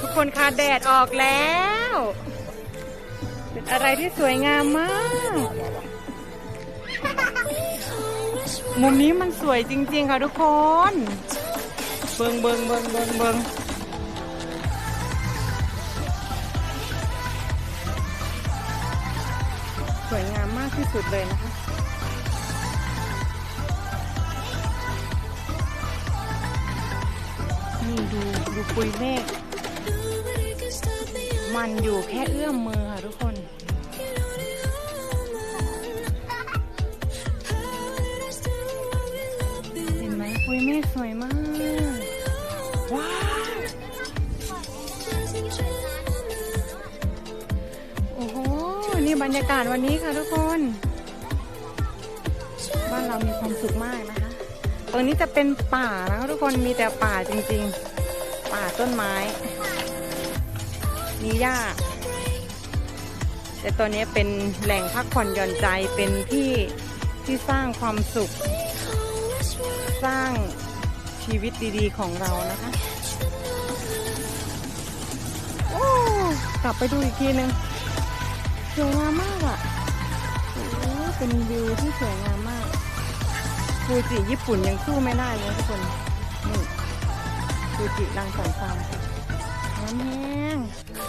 ทุกคนคะแดดออกแล้ว เป็นอะไรที่สวยงามมาก มุมนี้มันสวยจริงๆค่ะทุกคน เบิงเบิงเบิงเบิงเบิงสวยงามมากที่สุดเลยนะคะนี่ดูดูปุยเมฆ มันอยู่แค่เอื้อมมือค่ะทุกคนเห็นไหมปุยเมฆสวยมาก ว้าวโอ้โหนี่บรรยากาศวันนี้ค่ะทุกคน บ้านเรามีความสุขมากนะคะตรงนี้จะเป็นป่านะคะทุกคนมีแต่ป่าจริงๆ ป่าต้นไม้ มีหญ้า แต่ตัวนี้เป็นแหล่งพักผ่อนหย่อนใจเป็นที่ที่สร้างความสุข สร้างชีวิตดีๆของเรานะคะโอ้กลับไปดูอีกทีหนึ่งสวยงามมากอะ่ะเป็นวิวที่สวยงามมากฟูจิญี่ปุ่นยังสู้ไม่ได้เลยทุกคนนี่ฟูจิรังสรรค์ฟาร์มน้ำแห้ง